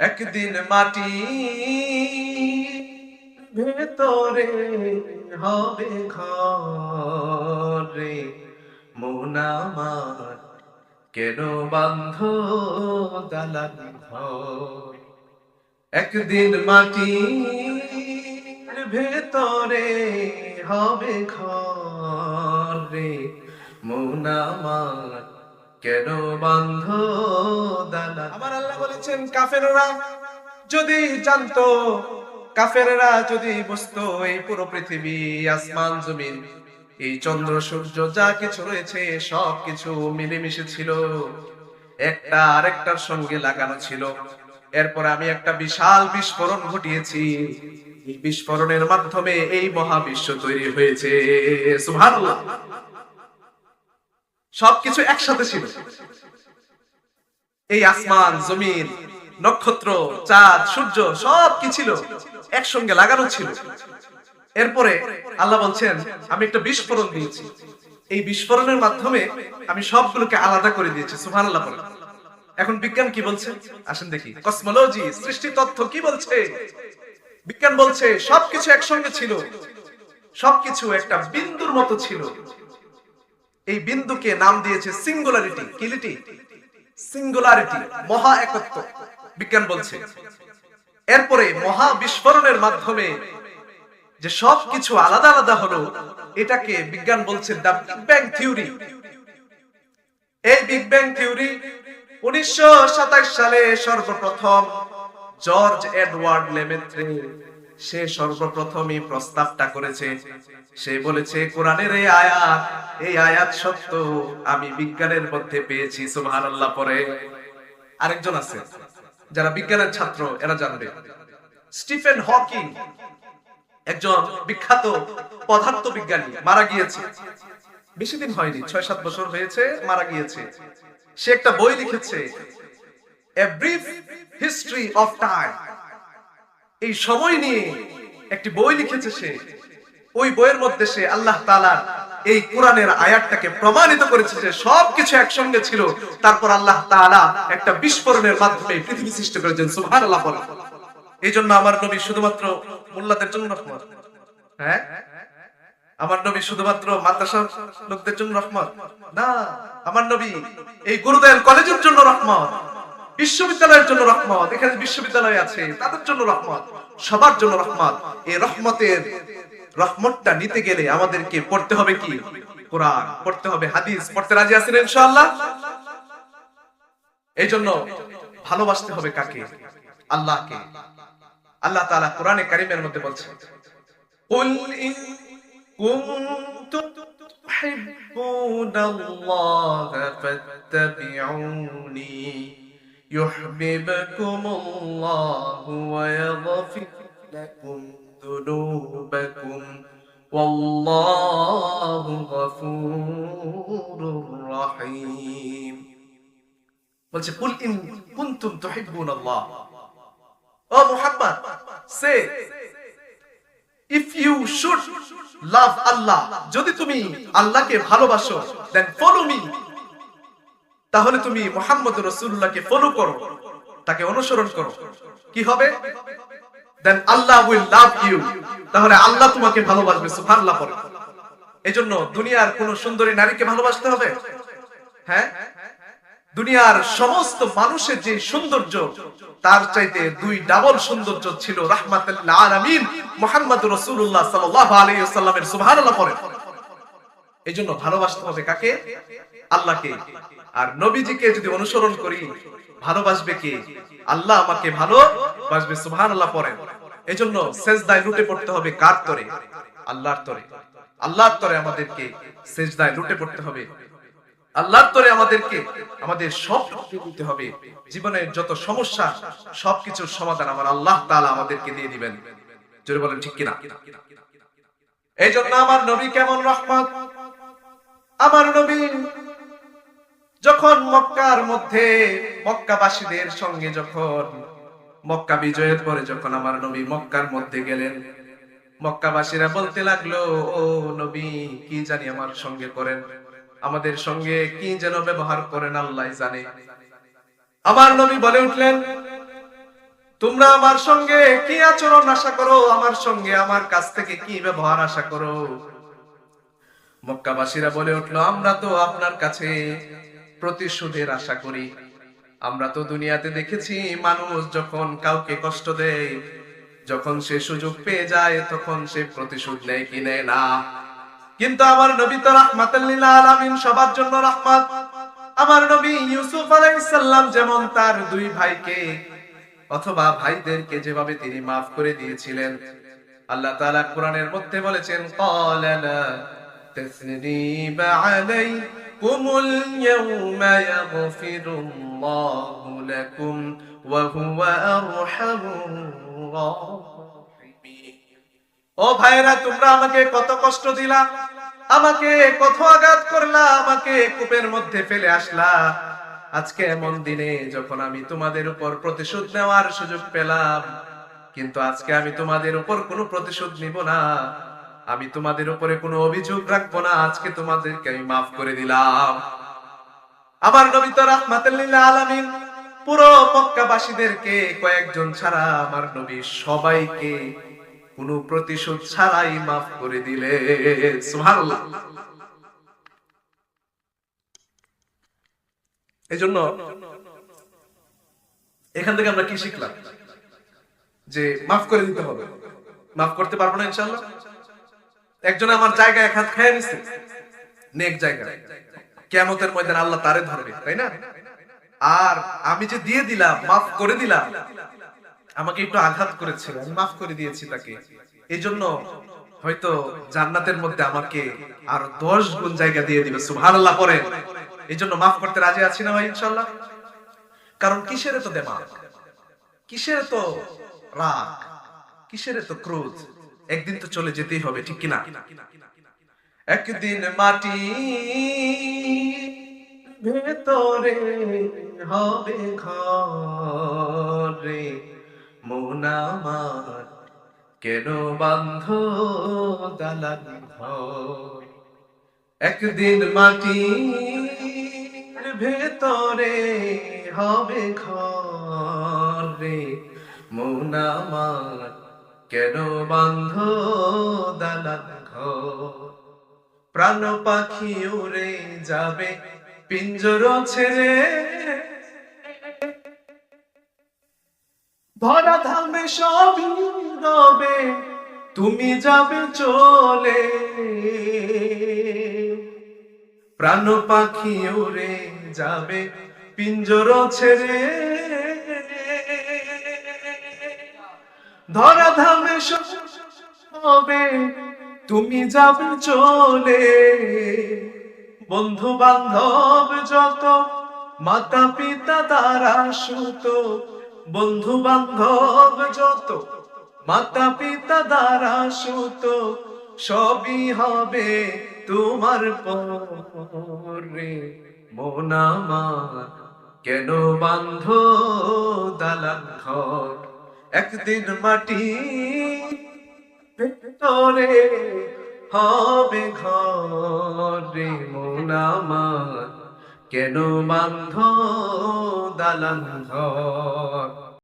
একদিন মাটি ভেতরে হবে ঘরে। মোনামার কেন বান্ধ দালান একদিন মাটি ভেতরে হবে ঘরে। মোনামার কেন বান্ধ দালান আমার আল্লাহ বলেছেন, কাফেররা যদি জানতো, কাফেররা যদি বুঝতো, এই পুরো পৃথিবী, আসমান, জমিন, এই চন্দ্র, সূর্য, যা কিছু রয়েছে সব কিছু মিলেমিশে ছিল। একটা আরেকটার সঙ্গে লাগানো ছিল। এরপর আমি একটা বিশাল বিস্ফোরণ ঘটিয়েছি। বিস্ফোরণের মাধ্যমে এই মহাবিশ্ব তৈরি হয়েছে। সুবহানাল্লাহ। সবকিছু একসাথে ছিল। এই আসমান, জমিন, নক্ষত্র, চাঁদ, সূর্য সব কি ছিল, একসঙ্গে লাগানো ছিল। এরপরে আল্লাহ বলছেন, আমি একটা বিস্ফোরণ দিয়েছি। এই বিস্ফোরণের মাধ্যমে আমি সবগুলোকে আলাদা করে দিয়েছি সুহান আল্লাহ বলেন। এখন বিজ্ঞান কি বলছে? আসেন দেখি। কসমোলজি সৃষ্টি তথ্য কি বলছে? বিজ্ঞান বলছে, সবকিছু একসঙ্গে ছিল। সবকিছু একটা বিন্দুর মতো ছিল। এই বিন্দুকে নাম দিয়েছে সিঙ্গুলারিটি কিলিটি সিঙ্গুলারিটি মহা একত্ব। বিজ্ঞান বলছে। এরপরে মহা বিস্ফোরণের মাধ্যমে যে সব কিছু আলাদা আলাদা হলো, এটাকে বিজ্ঞান বলছে দ্য বিগ ব্যাং থিওরি এই বিগ ব্যাং থিওরি উনিশশো সাতাশ সালে সর্বপ্রথম জর্জ এডওয়ার্ড লেমেন্ট্রে সে সর্বপ্রথমই প্রস্তাবটা করেছে। সে বলেছে, কোরআনের এই আয়াত এই আয়াত সত্য। আমি বিজ্ঞানের মধ্যে পেয়েছি, সুবহানাল্লাহ, পরে আরেকজন আছে, যারা বিজ্ঞানের ছাত্র, এরা জানবে। স্টিফেন হকিং একজন বিখ্যাত পদার্থ বিজ্ঞানী, মারা গিয়েছে। বেশি দিন হয়নি ছয় সাত বছর হয়েছে, মারা গিয়েছে। সে একটা বই লিখেছে হিস্ট্রি অফ টাইম। এই সময় নিয়ে একটি বই লিখেছে সে ওই বইয়ের মধ্যে সে আল্লাহ তালার এই কোরআনের আয়াতটাকে প্রমাণিত করেছে যে সবকিছু একসঙ্গে ছিল। তারপর আল্লাহ তাআলা একটা বিস্ফোরণের মাধ্যমে পৃথিবী সৃষ্টি করেছেন, সুবহানাল্লাহ বলেন। এই জন্য আমার নবী শুধুমাত্র মোল্লাদের জন্য রহমত। হ্যাঁ? আমার নবী শুধুমাত্র মাদ্রাসা লোকদের জন্য রহমত? না, আমার নবী এই গুরুদয়াল কলেজের জন্য রহমত, বিশ্ববিদ্যালয়ের জন্য রহমত, এখানে বিশ্ববিদ্যালয় আছে, তাদের জন্য রহমত, সবার জন্য রহমত। এই রহমতের রহমতটা নিতে গেলে আমাদেরকে পড়তে হবে কি কোরআন পড়তে হবে হাদিস পড়তে রাজি আছেন ইনশাআল্লাহ এই জন্য ভালোবাসতে হবে কাকে আল্লাহকে আল্লাহ তাআলা কোরআনে কারিমের মধ্যে বলছেন قل إن كنتم تحبون الله فاتبعوني يحببكم الله ويغفر لكم ذنوبكم والله غفور رحيم বলছে কুল ইন কুনতুম তুহিব্বুন আল্লাহ ও মুহাম্মদ সে if you should love Allah যদি তুমি আল্লাহকে ভালোবাসো দেন ফলো মি তাহলে তুমি মোহাম্মদ রসুল্লাহকে ফলো করো তাকে অনুসরণ করো কি হবে দেন আল্লাহ উইল লাভ ইউ তাহলে আল্লাহ তোমাকে ভালোবাসবে, সুবহানাল্লাহ পড়ো এজন্য দুনিয়ার কোন সুন্দরী নারীকে ভালোবাসতে হবে? হ্যাঁ? দুনিয়ার সমস্ত মানুষের যে সৌন্দর্য, তার চাইতে দুই ডাবল সৌন্দর্য ছিল নবীজিকে যদি অনুসরণ করি, ভালোবাসবে কে? আল্লাহ আমাকে ভালোবাসবে, সুবহানাল্লাহ পড়ে এইজন্য সেজদায় লুটে পড়তে হবে কার তরে? আল্লাহর তরে। আল্লাহর তরে আমাদেরকে সেজদায় লুটে পড়তে হবে। আল্লাহর তরে আমাদেরকে আমাদের সব দিতে হবে। জীবনের যত সমস্যা, সবকিছুর সমাধান আমার আল্লাহ তাআলা আমাদেরকে দিয়ে দিবেন। জোরে বলেন, ঠিক কিনা? এই জন্য আমার নবী কেমন রহমত? আমার নবী যখন মক্কার মধ্যে মক্কাবাসীদের সঙ্গে যখন মক্কা বিজয়ের পরে যখন আমার নবী মক্কার মধ্যে গেলেন, মক্কাবাসীরা বলতে লাগল, ও নবী, কি জানি আমার সঙ্গে করেন? আমাদের সঙ্গে কি যেন ব্যবহার করেন আল্লাহ জানে। আমার নবী বলে উঠলেন, তোমরা আমার সঙ্গে কি আচরণ আশা করো? আমার সঙ্গে আমার কাছ থেকে কি ব্যবহার আশা করো? মক্কাবাসীরা বলে উঠল, আমরা তো আপনার কাছে প্রতিশোধের আশা করি। আমরা তো দুনিয়াতে দেখেছি, মানুষ যখন কাউকে কষ্ট দেয়, যখন সে সুযোগ পেয়ে যায়, তখন সে প্রতিশোধ নেয় কি নেয় না। কিন্তু আমার নবী তো রাহমাতাল্লিল সবার জন্য রাহমাত। আমার নবী ইউসুফ আলাইহিস সালাম যেমন তার দুই ভাইকে অথবা ভাইদেরকে যেভাবে তিনি মাফ করে দিয়েছিলেন, আল্লাহ তাআলা কোরআনের মধ্যে বলেছেন আলাইকুমুল ইয়াওমা ইয়াগফিরুল্লাহু লাকুম ওয়া হুয়া আরহামুর রাহিমিন ও ভাইরা, তোমরা আমাকে কত কষ্ট দিলা, আমাকে কত আঘাত করলা, আমাকে কূপের মধ্যে ফেলে আসলা। আজকে এমন দিনে যখন আমি তোমাদের উপর প্রতিশোধ নেওয়ার সুযোগ পেলাম, কিন্তু আজকে আমি তোমাদের উপর কোনো প্রতিশোধ নিব না। আমি তোমাদের উপরে কোনো অভিযোগ রাখব না, আজকে তোমাদেরকে আমি মাফ করে দিলাম। আমার নবী তো আলামিন পুরো মক্কাবাসীদেরকে কয়েকজন ছাড়া আমার নবী সবাইকে কোনো প্রতিশোধ ছাড়াই মাফ করে দিলে। এই জন্য এখান থেকে আমরা কি শিখলাম? যে মাফ করে দিতে হবে। মাফ করতে পারব না ইনশাল্লাহ একজন আমার জায়গায় এক হাত খেয়ে নিছে নেক জায়গা। কেমতের ময়দান আল্লাহ তারে ধরবে, তাই না? আর আমি যে দিয়ে দিলাম, মাফ করে দিলাম, আমাকে একটু আঘাত করেছিল, আমি মাফ করে দিয়েছি তাকে। এই জন্য হয়তো জান্নাতের মধ্যে আমাকে আর দশ গুণ জায়গা দিয়ে দিবে, সুবহানাল্লাহ, পরে। এই জন্য মাফ করতে রাজি আছি না ভাই ইনশাল্লাহ কারণ কিসের তো দেমা কিসের তো রাগ? কিসের তো ক্রোধ? একদিন তো চলে যেতেই হবে ঠিক কিনা? একদিন মাটি ভেতরে হবে ঘরে মন আমার কেন বান্ধ দালান ঘর? একদিন মাটি ভেতরে হবে ঘরে মন আমার কেন বান্ধ প্রাণ পাখি উড়ে যাবে, পিঞ্জর ছেড়ে। ধরা ধামে সবই রবে, তুমি যাবে চলে। প্রাণ পাখি উড়ে যাবে, পিঞ্জর ছেড়ে। ধরা ধামে হবে তুমি যাবে চলে। বন্ধু বান্ধব যত মাতা পিতা দ্বারা সুত। বন্ধু বান্ধব যত মাতা পিতা দ্বারা সুত। সবই হবে তোমার পরে। মন আমার কেন বান্ধ দালান ঘর? একদিন মাটি ভেতরে হবে ঘরে মন আমার। কেন বান্ধ দালান ঘর?